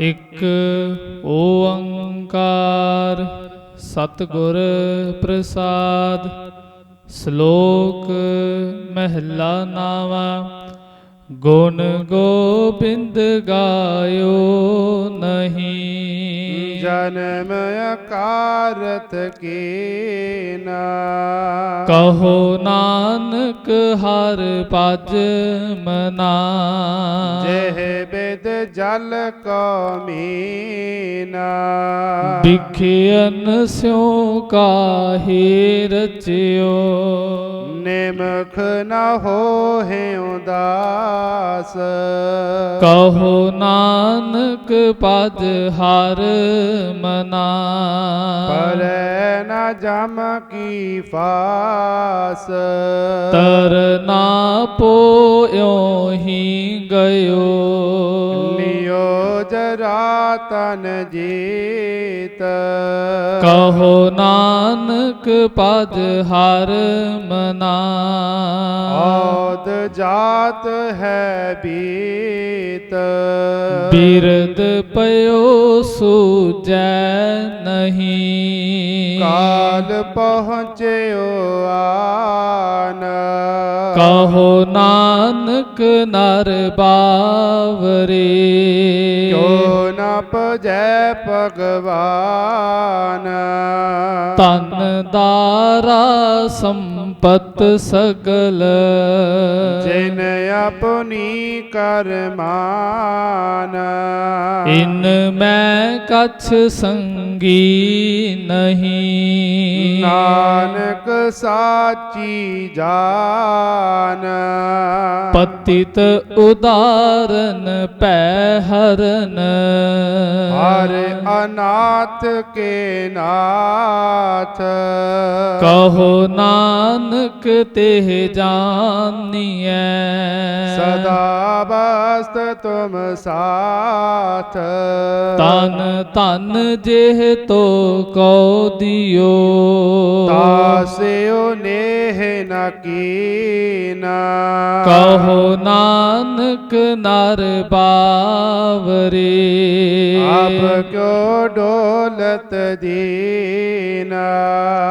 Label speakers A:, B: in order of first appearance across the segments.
A: ਇਕ ਓੰਕਾਰ ਸਤਿਗੁਰ ਪ੍ਰਸਾਦ ਸ਼ਲੋਕ ਮਹਿਲਾ ਨਾਵਾ ਗੁਣ ਗੋਬਿੰਦ ਗਾਇਓ ਨਹੀਂ।
B: ਜਨਮ ਅਕਾਰਤ ਕੀਨਾ।
A: ਕਹੋ ਨਾਨਕ ਹਰ ਭਜ ਮਨਾ।
B: ਜਿਹ ਬਿਦ ਜਲ ਕੋ ਮੀਨਾ।
A: ਵਿਖਿਅਨ ਸਿਉ ਕਾਹੇ ਰਚਿਓ।
B: ਨਿਮਖ ਨ ਹੋਹਿ ਉਦਾਸ।
A: ਕਹੋ ਨਾਨਕ ਪਦ ਹਰ ਮਨਾ।
B: ਪਰੈ ਨ ਜਮ ਕੀ ਫਾਸ।
A: ਤਰਨਾ ਪੋਇਓ ਹੀ ਗਇਓ।
B: ਲਿਓ ਜਰਾ ਤਨ ਜੀਤ।
A: ਕਹੋ ਨਾਨਕ ਪਦ ਹਰ ਮਨਾ।
B: ਔਦ ਜਾਤ ਹੈ ਬੀਤ।
A: ਬਿਰਦ ਪਇਓ ਸੂਜੈ ਨਹੀਂ।
B: ਕਾਲ ਪਹੁੰਚਿਓ ਆਨ।
A: ਕਹੋ ਨਾਨਕ ਨਰ ਬਾਵਰੇ।
B: ਕਿਉ ਨ ਪਜੈ ਭਗਵਾਨ।
A: ਤਨ ਦਾਰਾ ਸੰਪਤ ਸਗਲ।
B: ਜਿਨ ਆਪਣੀ ਕਰਮਾਨ।
A: ਇਨ ਮੈਂ ਕਛ ਸੰਗੀ ਨਹੀਂ।
B: ਨਾਨਕ ਸਾਚੀ ਜਾਨ।
A: ਪਤਿਤ ਉਦਾਰਨ ਪੈ ਹਰਨ
B: ਹਰ ਅਨਾਥ ਕੇ ਨਾਥ।
A: ਕਹੋ ਨਾਨਕ ਤੇ ਜਾਨੀਐ।
B: ਸਦਾ ਬਸਤ ਤੁਮ ਸਾਥ।
A: ਤਨ ਤਨ ਜਿਹ ਤੋ ਕਉ ਦਿਓ।
B: ਤਾਸਿਓ ਨੇਹ ਨ ਕੀਨਾ।
A: ਕਹੋ ਨਾਨਕ ਨਰ ਬਾਵਰੇ।
B: ਆਪ ਕਿਉ ਡੋਲਤ ਦੀਨਾ।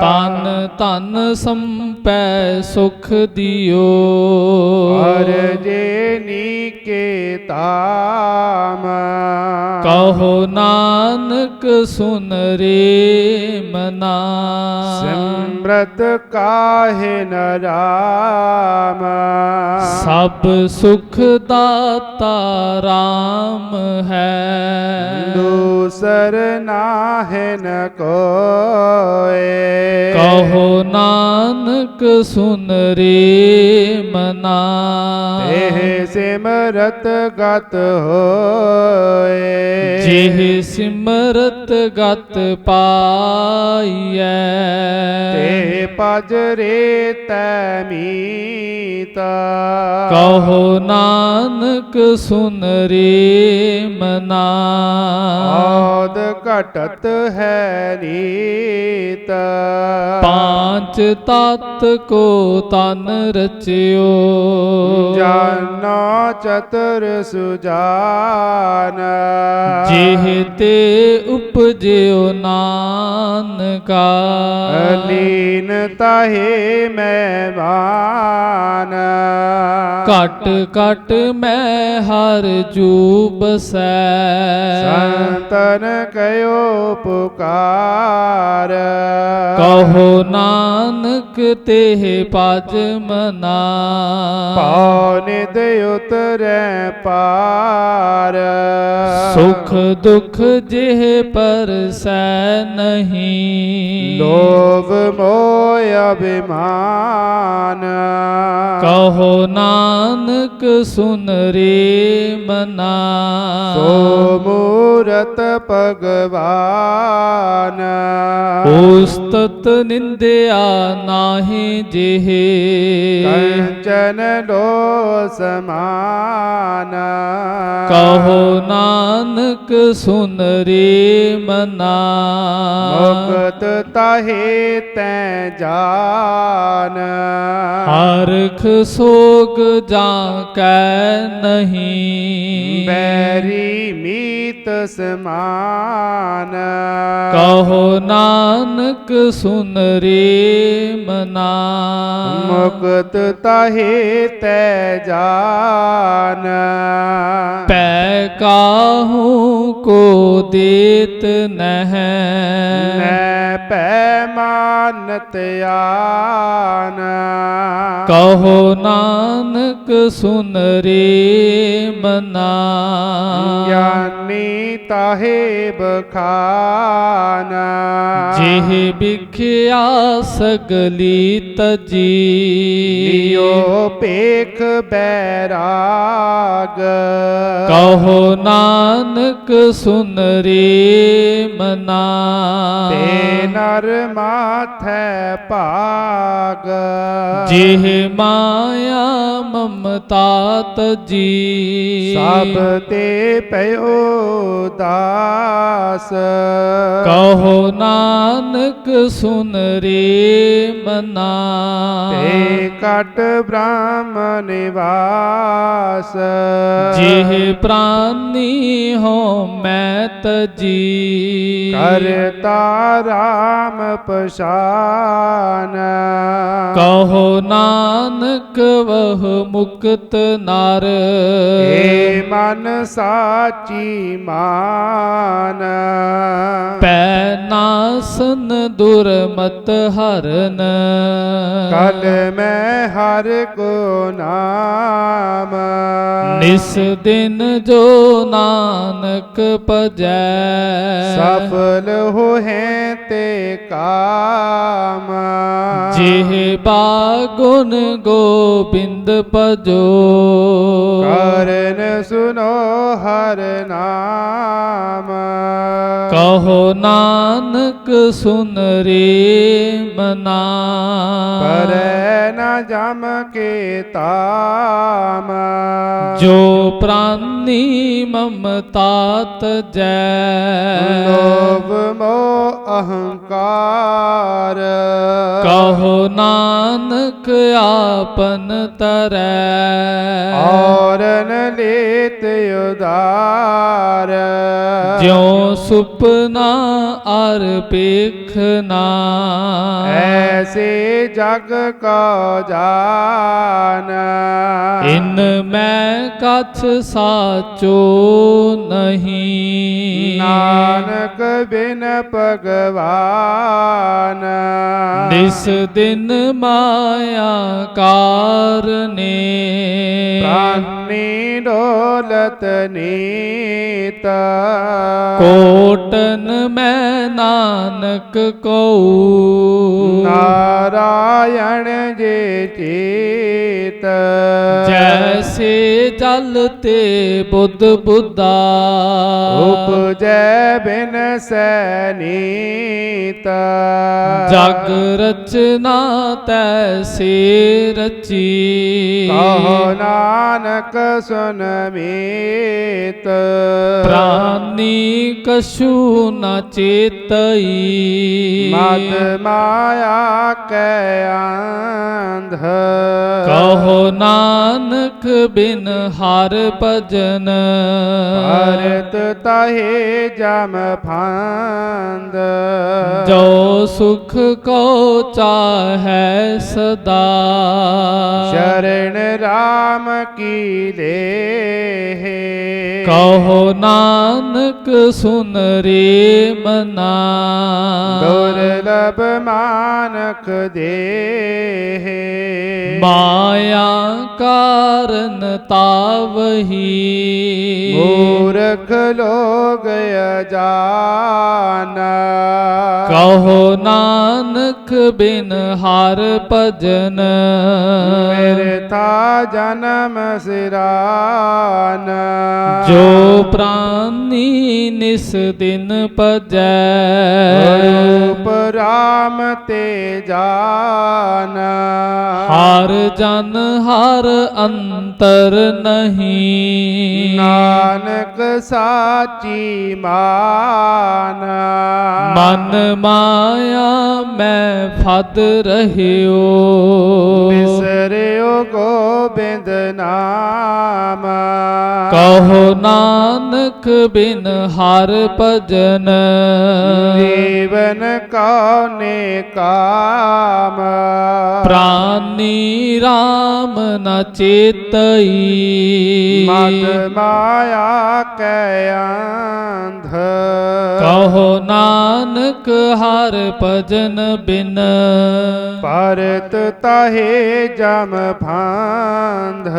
A: ਤਨ ਤਨ ਸੰਪੈ ਸੁਖ ਦਿਓ।
B: ਹਰ ਜੇ ਨੀਕੇ ਤਾਮ।
A: ਕਹੋ ਨਾਨਕ ਸੁਨ ਰੇ ਮਨਾ।
B: ਸਿਮਰਤ ਕਾਹੇ ਨ ਰਾਮ।
A: ਸਭ ਸੁਖ ਦਾਤਾ RAM ਹੈ।
B: ਦੂਸਰ ਨਾਹਿ ਨ ਕੋਏ।
A: ਨਾਨਕ ਸੁਨ ਰੇ ਮਨਾ।
B: ਇਹ ਸਿਮਰਤ ਗਤ ਹੋਏ।
A: ਜਿਹ ਸਿਮਰਤ ਗਤ ਪਾਈਐ।
B: ਤੇ ਪਜ ਰੇ ਤੈ ਮੀਤਾ।
A: ਕਹੋ ਨਾਨਕ ਸੁਨ ਰੇ ਮਨਾ।
B: ਆਦ ਘਟਤ ਹੈ ਨੀਤ।
A: ਪਾਂਚ ਤਤ ਕੋ ਤਨ ਰਚਿਓ।
B: ਜਾਨੋ ਚਤੁਰ ਸੁਜਾਨ।
A: ਜਿਹ ਤੇ ਉਪਜਿਓ ਨਾਨਕਾ।
B: ਅਲੀਨ ਤਾਹੇ ਮੈਂ ਬਾਨ
A: ਘਟ ਘਟ ਮੈਂ ਹਰ ਜੂ ਬਸੈ
B: ਸੰਤਨ ਕਯੋ ਪੁਕਾਰ।
A: ਨਾਨਕ ਤੇ ਪਜ ਮਨਾ।
B: ਪਉ ਨਿਦ ਉਤਰੈ ਪਾਰ।
A: ਸੁਖ ਦੁਖ ਜਿਹ ਪਰਸੈ ਨਹੀਂ।
B: ਲੋਭ ਮੋਹ ਅਭਿਮਾਨ।
A: ਕਹੋ ਨਾਨਕ ਸੁਨ ਰੇ ਮਨਾ।
B: ਸੋ ਮੂਰਤ ਭਗਵਾਨ।
A: ਉਸਤਤ ਨਿੰਦਿਆ ਨਾਹੀ ਜਿਹ।
B: ਕੰਚਨ ਲੋ ਸਮਾਨ।
A: ਕਹੋ ਨਾਨਕ ਸੁਨ ਰੇ ਮਨਾ।
B: ਮੁਕਤ ਤਾਹੇ ਤੈ ਜਾਨ।
A: ਹਰਖ ਸੋਗ ਜਾਂ ਕੈ ਨਹੀਂ।
B: ਬੈਰੀ ਮੀਤ ਸਮਾਨ।
A: ਕਹੋ ਨਾਨਕ ਸੁਨ ਰੇ ਮਨਾ।
B: ਮੁਕਤ ਤਾਹੇ ਤੈ ਜਾਨ।
A: ਪੈ ਕਾਹੂ ਕੋ ਦੇਤ ਨਹਿ।
B: ਨੈ ਪੈ ਮਾਨਤ ਆਨ।
A: ਕਹੋ ਨਾਨਕ ਸੁਨ ਰੇ ਮਨਾ।
B: ਗਿਆਨੀ ਤਾਹੇ ਬਖਾਨ।
A: ਜਿਹ ਵਿਖਿਆ ਸਗਲੀ ਤਜੀ
B: ਲਿਓ ਪੇਖ ਬੈਰਾਗ।
A: ਕਹੋ ਨਾਨਕ ਸੁਨ ਰੇ ਮਨਾ।
B: ਤੇ ਨਰ ਮਾਥੈ ਭਾਗ।
A: ਜਿਹ ਮਾਇਆ ਮਮਤਾ ਤਜੀ
B: ਸਭ ਤੇ ਪਇਓ ਦਾਸ।
A: ਕਹੋ ਨਾਨਕ ਸੁਨ ਰੇ ਮਨਾ।
B: ਤੇ ਕਟ ਬ੍ਰਹਮ ਨਿਵਾਸ।
A: ਜਿਹ ਪ੍ਰਾਨੀ ਹੋ ਮੈਂ ਤਜੀ
B: ਕਰਤਾ ਰਾਮ ਪਛਾਨ।
A: ਕਹੋ ਨਾਨਕ ਵਹ ਮੁਕਤ ਨਰ।
B: ਏ ਮਨ ਸਾਚੀ ਮਾਨ।
A: ਪੈ ਨਾਸਨ ਦੁਰਮਤ ਹਰਨ।
B: ਕਲ ਮੈਂ ਹਰ ਕੋ ਨਾਮ।
A: ਨਿਸ ਦਿਨ ਜੋ ਨਾਨਕ ਭਜੈ।
B: ਸਫਲ ਹੋਏ ਤੇ ਕਾਮ।
A: ਜਿਹ ਬਾਗੁਨ ਗੋਬਿੰਦ ਭਜੋ।
B: ਕਰਨ ਸੁਨੋ ਹਰ ਨਾਮ।
A: ਕਹੋ ਨਾਨਕ ਸੁਨ ਰੇ ਮਨਾ।
B: ਪਰੈ ਨ ਜਮ ਕੇ ਤਾਮ।
A: ਜੋ ਪ੍ਰਾਨੀ ਮਮਤਾ ਤਜੈ
B: ਲੋਭ ਮੋਹ ਅਹੰਕਾਰ।
A: ਕਹੋ ਨਾਨਕ ਆਪਨ ਤਰੈ।
B: ਔਰਨ ਲੇਤ ਉਦਾਰ।
A: ਜਿਉ ਸੁਪਨਾ ਅਰ ਪੇਖਨਾ
B: ਐਸੇ ਜਗ ਕੋ ਜਾਨ।
A: ਇਨ ਮੈਂ ਕਛ ਸਾਚੋ ਨਹੀਂ।
B: ਨਾਨਕ ਬਿਨ ਭਗਵਾਨ।
A: ਨਿਸ ਦਿਨ ਮਾਇਆ ਕਾਰਨੇ।
B: ਪ੍ਰਾਨੀ ਡੋਲਤ ਨੀਤ
A: ਕੋਟਨ ਮੈਂ ਨਾਨਕ ਕਉ
B: ਨਾਰਾਇਣ ਜੇ ਚੇਤ
A: ਜਲ ਤੇ ਬੁੱਧ ਬੁੱਧਾ।
B: ਉਪਜੈ ਬਿਨ ਸੈਨੀਤ।
A: ਜਗ ਰਚਨਾ ਤੈਸੇ ਰਚੀ।
B: ਕਹੋ ਨਾਨਕ ਸੁਨ ਮੀਤ।
A: ਪ੍ਰਾਨੀ ਕਛੂ ਨ ਚੇਤਈ।
B: ਮਤ ਮਾਇਆ ਕੈ ਅੰਧ।
A: ਕਹੋ ਨਾਨਕ ਬਿਨ ਹਰ ਭਜਨ।
B: ਭਰਤ ਤਹੇ ਜਮ ਫੰਦ।
A: ਜੋ ਸੁਖ ਕੋ ਚਾਹੈ ਸਦਾ।
B: ਸ਼ਰਨ ਰਾਮ ਕੀ ਦੇਹ।
A: ਕਹੋ ਨਾਨਕ ਸੁਨ ਰੇ ਮਨਾ।
B: ਦੁਰਲਭ ਮਾਨਕ ਦੇਹ।
A: ਮਾਇਆ ਕਾਰਨ ਤਾਵਹੀ।
B: ਮੂਰਖ ਲੋਗ ਅਜਾਨ।
A: ਕਹੋ ਨਾਨਕ ਬਿਨ ਹਰ ਭਜਨ।
B: ਮੇਰੇ ਤਾ ਜਨਮ ਸਿਰਾਨ।
A: ਜੋ ਪ੍ਰਾਨੀ ਨਿਸ ਦਿਨ ਭਜੈ।
B: ਰੂਪ ਰਾਮ ਤੇ ਜਾਨ।
A: ਹਰ ਜਨ ਹਰ ਅੰਤਰ ਨਹੀਂ।
B: ਨਾਨਕ ਸਾਚੀ ਮਾਨ।
A: ਮਨ ਮਾਇਆ ਮੈਂ ਫਦ ਰਹਿਓ।
B: ਬਿਸਰਿਓ ਗੋਬਿੰਦ ਨਾਮ।
A: ਕਹੋ ਨਾਨਕ ਬਿਨ ਹਰ ਭਜਨ।
B: ਜੀਵਨ ਕਉਨੇ ਕਾਮ।
A: ਪ੍ਰਾਨੀ RAM ਨ ਚੇਤਈ।
B: ਮਦ ਮਾਇਆ ਕੈ ਅੰਧ।
A: ਕਹੋ ਨਾਨਕ ਹਰ ਭਜਨ ਬਿਨ।
B: ਭਾਰਤ ਤਾਹੇ ਜਮ ਫਾਂਧ।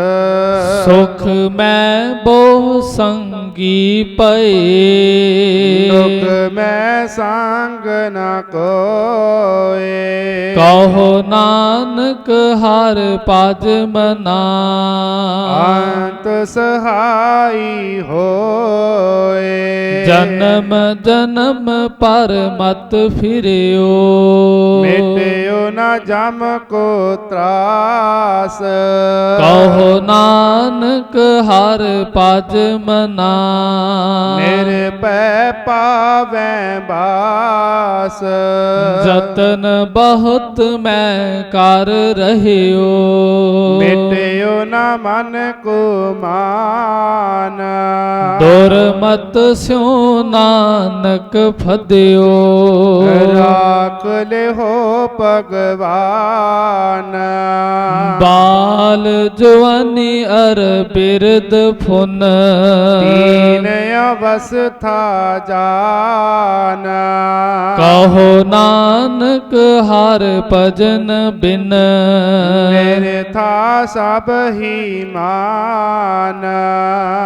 A: ਸੁਖ ਮੈਂ ਬੋ ਸੰਗੀ ਪਏ।
B: ਦੁਖ ਮੈਂ ਸੰਗ ਨ ਕੋਏ।
A: ਕਹੋ ਨਾਨਕ ਹਰ ਭਜ ਮਨਾ।
B: ਅੰਤ ਸਹਾਈ ਹੋਏ।
A: ਜਨਮ ਜਨਮ ਪਰ ਮਤ ਫਿਰਿਓ।
B: ਮਿਟਿਓ ਨਾ ਜਮ ਕੋ ਤਰਾਸ।
A: ਕਹੋ ਨਾਨਕ ਹਰ ਭਜ ਮਨਾ।
B: ਮੇਰੇ ਪੈ ਪਾਵੈ ਬਾਸ।
A: ਜਤਨ ਬਹੁਤ ਮੈਂ ਕਰ ਰਹਿਓ।
B: ਮਿਟਿਓ ਨਾ ਮਨ ਕੋ ਮਾਨ।
A: ਦੁਰਮਤ ਸਿਉ ਨਾਨਕ ਫਦਿਓ।
B: ਰਾਖ ਲਿਹੋ ਭਗਵਾਨ।
A: ਬਾਲ ਜਵਾਨੀ ਅਰ ਬਿਰਦ ਫੁਨ।
B: ਤੀਨ ਅਵਸਥਾ ਜਾਨ।
A: ਕਹੋ ਨਾਨਕ ਹਰ ਭਜਨ ਬਿਨ।
B: ਮੇਰੇ ਥਾ ਸਭ ਹੀ ਮਾਨ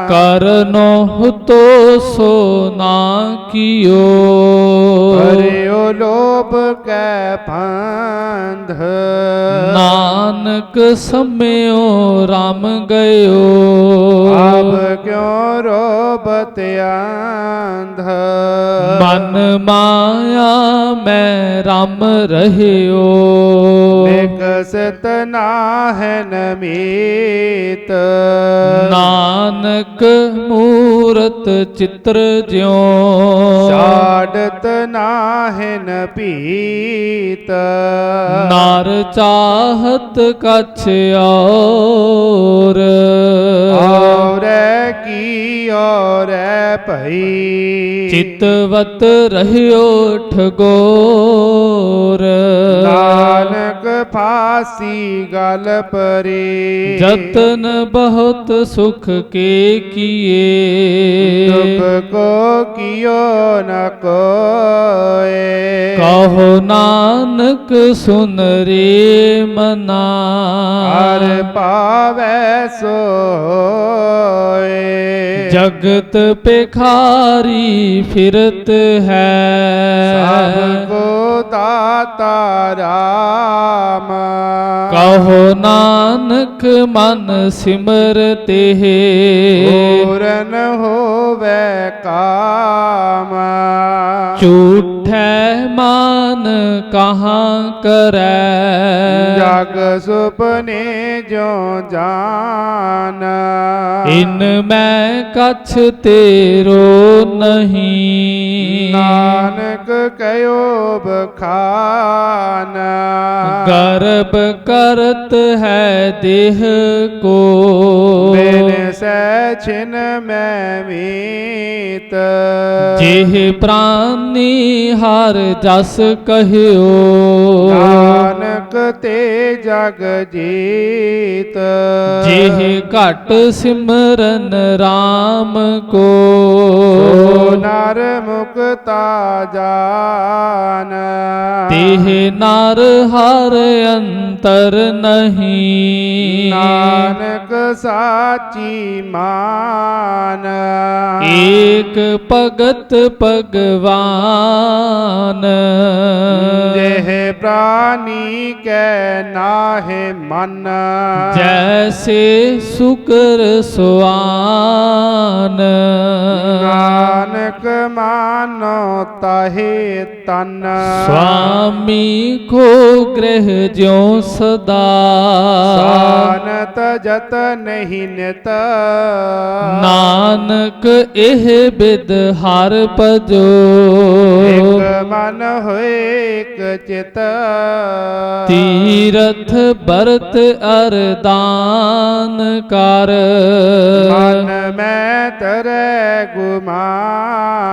A: ਕਰਨੋ ਤੋ ਸੋ ਨਾ ਕੀਓ
B: ਹਰਿਓ ਲੋਭ ਕੈ ਫੰਧ
A: ਨਾਨਕ ਸਮਿਓ RAM ਗਇਓ
B: ਆਪ ਕਿਉ ਰੋਬਤ ਅੰਧ
A: ਮਨ ਮਾਇਆ ਮੈਂ RAM ਰਹਿਓ
B: ਵਿਕਸਤ ਨਾਹਿ ਨਮੀਤ
A: ਨਾਨਕ ਮੂਰਤ ਚਿੱਤਰ ਜਿਉ।
B: ਛਾੜਤ ਨਾਹਿ ਨ ਪੀਤ
A: ਨਾਰ ਚਾਹਤ ਕਛ ਔਰ।
B: ਔਰੈ ਕੀ ਔਰੈ ਭਈ।
A: ਚਿਤਵਤ ਰਹਿਓ ਠਗੋਰ।
B: ਨਾਨਕ ਫਾਸੀ ਗਲ ਪਰੀ।
A: ਜਤਨ ਬਹੁਤ ਸੁਖ ਕੇ ਕੀਏ।
B: ਦੁਖ ਕੋ ਕਿਓ ਨ ਕੋਏ।
A: ਕਹੋ ਨਾਨਕ ਸੁਨ ਰੇ ਮਨਾ।
B: ਹਰ ਪਾਵੈ ਸੋਏ।
A: ਜਗਤ ਪੇਖਾਰੀ ਫਿਰਤ ਹੈ।
B: ਸਭ ਕੋ ਦਾਤਾ ਰਾਮ।
A: ਕਹੋ ਨਾਨਕ ਮਨ ਸਿਮਰ ਤੇ
B: ਪੂਰਨ ਹੋਵੇ ਕਾਮ।
A: ਝੂਠੈ ਮਾਨ ਕਹਾਂ ਕਰੈ?
B: ਜਗ ਸੁਪਨੇ ਜੋ ਜਾਨ।
A: ਇਨ ਮੈਂ ਕਛ ਤੇਰੋ ਨਹੀਂ।
B: ਨਾਨਕ ਕਹਿਓ ਬਖਾਨ।
A: ਗਰਬ ਕਰਤ ਹੈ ਦੇਹ ਕੋ।
B: ਬਿਨ ਸੈ ਛਿਨ ਮੈਂ ਮੀਤ।
A: ਜਿਹ ਪ੍ਰਾਨੀ ਹਰ ਜਸ ਕਹਿਓ।
B: ਨਾਨਕ ਤੇ ਜਗ ਜੀਤ।
A: ਜਿਹ ਘਟ ਸਿਮਰਨ RAM ਕੋ।
B: ਨਰ ਮੁਕਤਾ ਜਾਨ।
A: ਤਿਹ ਨਰ ਹਰ ਅੰਤਰ ਨਹੀਂ।
B: ਨਾਨਕ ਸਾਚੀ ਮਾਨ।
A: ਏਕ ਭਗਤ ਭਗਵਾਨ।
B: ਜਿਹ ਪ੍ਰਾਨੀ ਕੈ ਨਾਹਿ ਮਨ।
A: ਜੈਸੇ ਸੁਕਰ ਸੁਆਨ।
B: ਨਾਨਕ ਮਾਨੋ ਤਾਹੇ ਤਨ।
A: ਸੁਆਮੀ ਕੋ ਗ੍ਰਹਿ ਜਿਉ ਸਦਾ।
B: ਸਾਨਤ ਜਤ ਨਹੀਂ ਨਿਤ।
A: ਨਾਨਕ ਇਹ ਬਿਦ ਹਰ ਭਜੋ।
B: ਇਕ ਮਨ ਹੋਏ ਇਕ ਚਿਤ।
A: ਤੀਰਥ ਬਰਤ ਅਰਦਾਨ ਕਰ।
B: ਮਨ ਮੈਂ ਤਰੈ ਗੁਮਾਨ।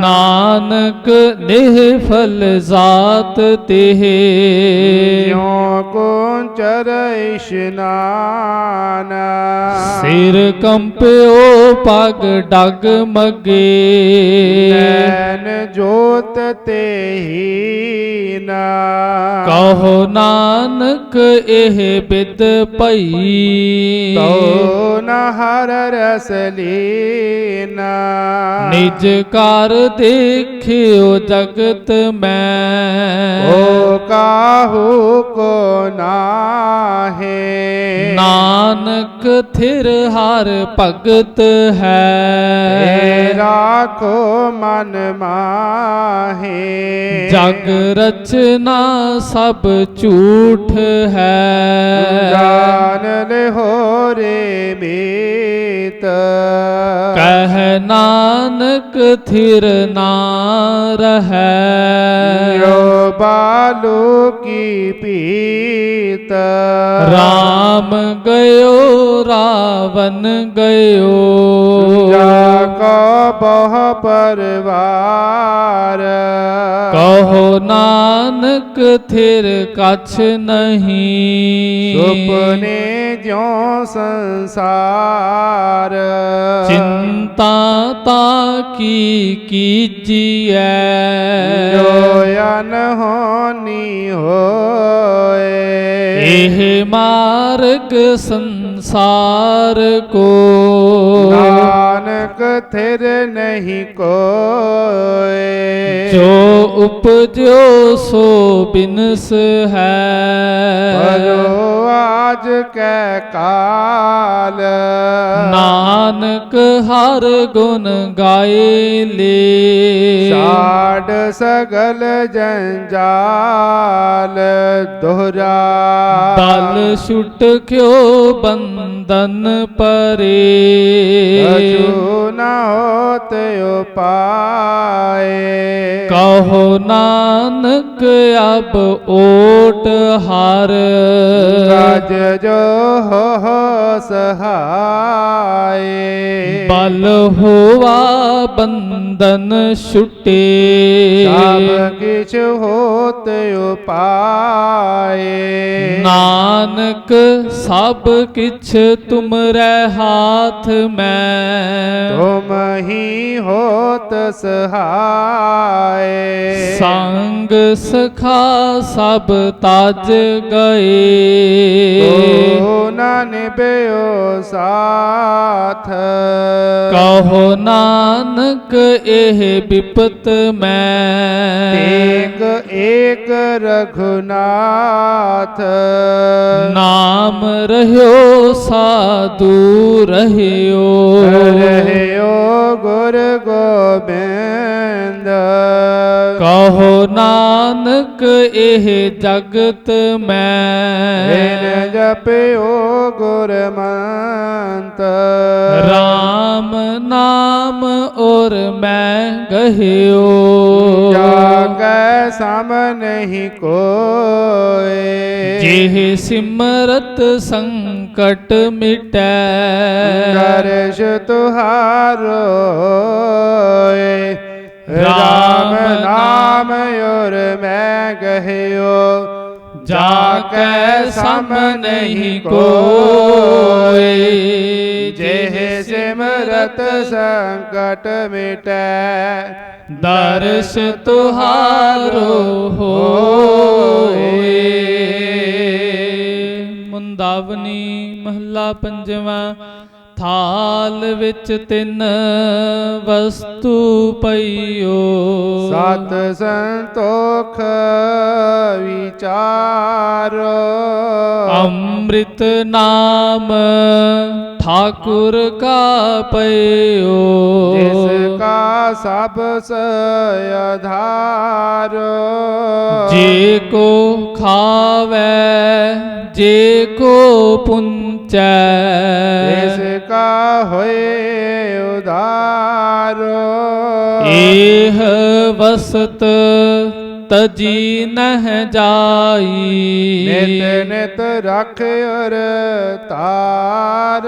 A: ਨਾਨਕ ਨਿਹਫਲ ਜ਼ਾਤ ਤਿਹ।
B: ਜਿਉ ਕੋਚਰ ਇਸ਼ਨਾਨ
A: ਸਿਰ ਕੰਪਿਓ ਪਗ ਡਗ ਮਗੇ।
B: ਨੈਣ ਜੋਤ ਤੇਹੀਨਾ।
A: ਕਹੋ ਨਾਨਕ ਇਹ ਬਿਦ ਭਈ।
B: ਤੋ ਨ ਹਰ ਰਸ ਲੀਨਾ।
A: ਨਿਜ ਕਰ ਦੇਖਿਓ ਜਗਤ ਮੈਂ।
B: ਓ ਕਾਹੂ ਕੋ ਨਾਹੇ?
A: ਨਾਨਕ ਥਿਰ ਹਰ ਭਗਤ ਹੈ।
B: ਰਾਖੋ ਮਨ ਮਾਹੇ?
A: ਜਗ ਰਚਨਾ ਸਭ ਝੂਠ ਹੈ।
B: ਜਾਨ ਲਿਹੋ ਰੇ ਮੀਤ।
A: ਕਹਿ ਨਾਨਕ ਥਿਰ ਨਾ ਰਹੈ।
B: ਜੋ ਬਾਲੂ ਕੀ ਪੀਤ?
A: ਰਾਮ ਗਇਓ ਰਾਵਨ ਗਇਓ।
B: ਜਾ ਕੋ ਬਹੁ ਪਰਵਾਰ।
A: ਕਹੋ ਨਾਨਕ ਥਿਰ ਕਛ ਨਹੀਂ।
B: ਸੁਪਨੇ ਜਿਉ ਸੰਸਾਰ?
A: ਚਿੰਤਾ ਤਾ ਕੀ ਕੀਜੀਐ?
B: ਜੋ ਅਨਹੋਨੀ ਹੋਏ।
A: ਇਹ ਮਾਰਗ ਸੰਸਾਰ ਕੋ।
B: ਨਾਨਕ ਥਿਰ ਨਹੀਂ ਕੋਏ।
A: ਜੋ ਉਪਜਿਓ ਸੋ ਬਿਨਸ ਹੈ।
B: ਭਜੋ ਆਜ ਕੈ ਕਾਲ।
A: ਨਾਨਕ ਹਰ ਗੁਣ ਗਾਏ ਲੇ।
B: ਛਾੜ ਸਗਲ ਜੰਜਾਲ ਦੋਹਰਾ।
A: ਬਲ ਛੁਟ ਕਿਓ ਬੰਧਨ ਪਰੇ।
B: ਅਜੂ ਨ ਹੋਤ ਉਪਾਏ।
A: ਕਹੋ ਨਾਨਕ ਅਬ ਓਟ ਹਰ।
B: ਗਜ ਜੋ ਹੋ ਸਹਾਏ।
A: ਬਲ ਹੋਵਾ ਬੰਧਨ ਛੁਟੇ।
B: ਸਭ ਕਿਛ ਹੋਤ ਉਪਾਏ।
A: ਨਾਨਕ ਸਭ ਕਿਛ ਤੁਮਰੇ ਹਾਥ ਮੈਂ।
B: ਤੁਮ ਹੀ ਹੋਤ ਸਹਾਏ
A: ਸੰਗ ਸਖਾ ਸਭ ਤਜ ਗਏ।
B: ਤੋ ਨਾ ਨਿਭਿਓ ਸਾਥ।
A: ਕਹੋ ਨਾਨਕ ਇਹ ਬਿਪਤ ਮੈਂ। ਨਾਮ ਰਹਿਓ ਸਾਧੂ ਰਹਿਓ
B: ਰਹਿਓ ਗੁਰ ਗੋਬਿੰਦ
A: ਕਹੋ ਨਾਨਕ ਇਹ ਜਗਤ ਮੈਂ
B: ਬਿਨ ਜਪਿਓ ਗੁਰ ਮੰਤ
A: ਰਾਮ ਨਾਮ ਔਰ ਮੈਂ ਗਹਿਓ
B: ਜਾਗੈ ਸਮ ਨਹੀਂ ਕੋਏ
A: ਜਿਹ ਸਿਮਰਤ ਸੰਕਟ ਮਿਟੈ।
B: ਦਰਸ਼ ਤੁਹਾਰੋ ਰਾਮ ਨਾਮ ਔਰ ਮੈਂ ਗਹਿਓ
A: ਜਾ ਕੈ ਸਮ ਨਹੀਂ ਕੋਏ।
B: ਜੇ ਸਿਮਰਤ ਸੰਕਟ ਮਿਟੈ,
A: ਦਰਸ਼ ਤੁਹਾਰੋ ਹੋਏ। ਮੁੰਦਾਵਨੀ ਮਹੱਲਾ ਪੰਜਵਾਂ। ਥਾਲ ਵਿੱਚ ਤਿੰਨ ਵਸਤੂ ਪਈਓ।
B: ਸਤ ਸੰਤੋਖ ਵਿਚਾਰੋ।
A: ਅੰਮ੍ਰਿਤ ਨਾਮ ਠਾਕੁਰ ਕਾ ਪਈਓ।
B: ਜਿਸ ਕਾ ਸਭ ਸ ਆਧਾਰ।
A: ਜੇ ਕੋ ਖਾਵੇ ਜੇ ਕੋ ਪੁੰਚੈ।
B: ਇਸ ਕਾ ਹੋਏ ਉਧਾਰ
A: ਏਹ ਵਸਤ ਤਜੀ ਨਹ ਜਾਈ।
B: ਨਿਤ ਨਿਤ ਰਖ ਅਰ ਤਾਰ।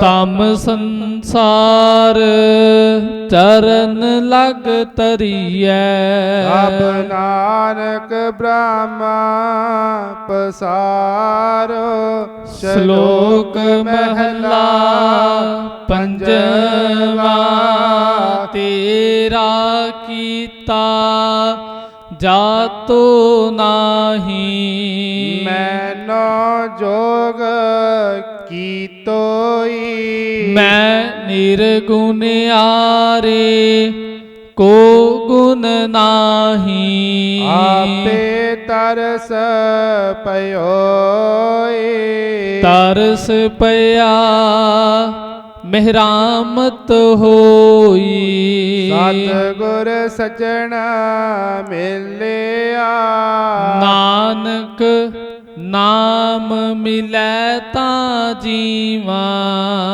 A: ਤਮ ਸੰਸਾਰ ਚਰਨ ਲਗ ਤਰੀਐ।
B: ਅਬ ਨਾਨਕ ਬ੍ਰਹਮਾ ਪਸਾਰ।
A: ਸ਼ਲੋਕ ਮਹਲਾ ਪੰਜਵਾ। ਤੇਰਾ ਕੀਤਾ ਜਾਤੋ ਨਾਹੀ।
B: ਮੈਨੋ ਜੋਗ ਕੀਤੋਈ।
A: ਮੈਂ ਨਿਰਗੁਣ ਆਰੇ ਕੋ ਗੁਣ ਨਾਹੀ।
B: ਆਪੇ ਤਰਸ ਪਇਓਈ
A: ਤਰਸ ਪਿਆ ਮਹਿਰਾਮਤ ਹੋਈ।
B: ਸਤ ਗੁਰ ਸਜਣ ਮਿਲਿਆ।
A: ਨਾਨਕ ਨਾਮ ਮਿਲੈ ਤਾਂ ਜੀਵਾ।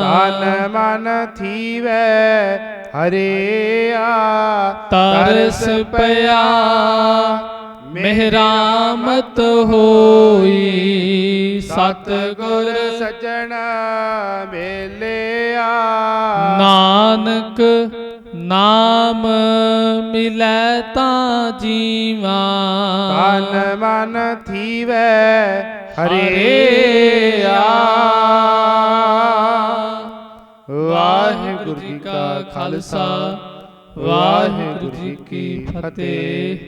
B: ਤਨ ਮਨ ਥੀਵੈ ਹਰਿਆ।
A: ਤਰਸ ਪਿਆ। ਮਹਿਰਾਮਤ ਹੋਈ
B: ਸਤ ਗੁਰ ਸਜਣ ਮਿਲਿਆ।
A: ਨਾਨਕ ਨਾਮ ਮਿਲੈ ਤਾਂ ਜੀਵਾ।
B: ਤਨ ਮਨ ਥੀਵੈ ਹਰਿਆ ਵਾਹਿਗੁਰੂ ਜੀ ਕਾ ਖਾਲਸਾ ਵਾਹਿਗੁਰੂ ਜੀ ਕੀ ਫਤਿਹ।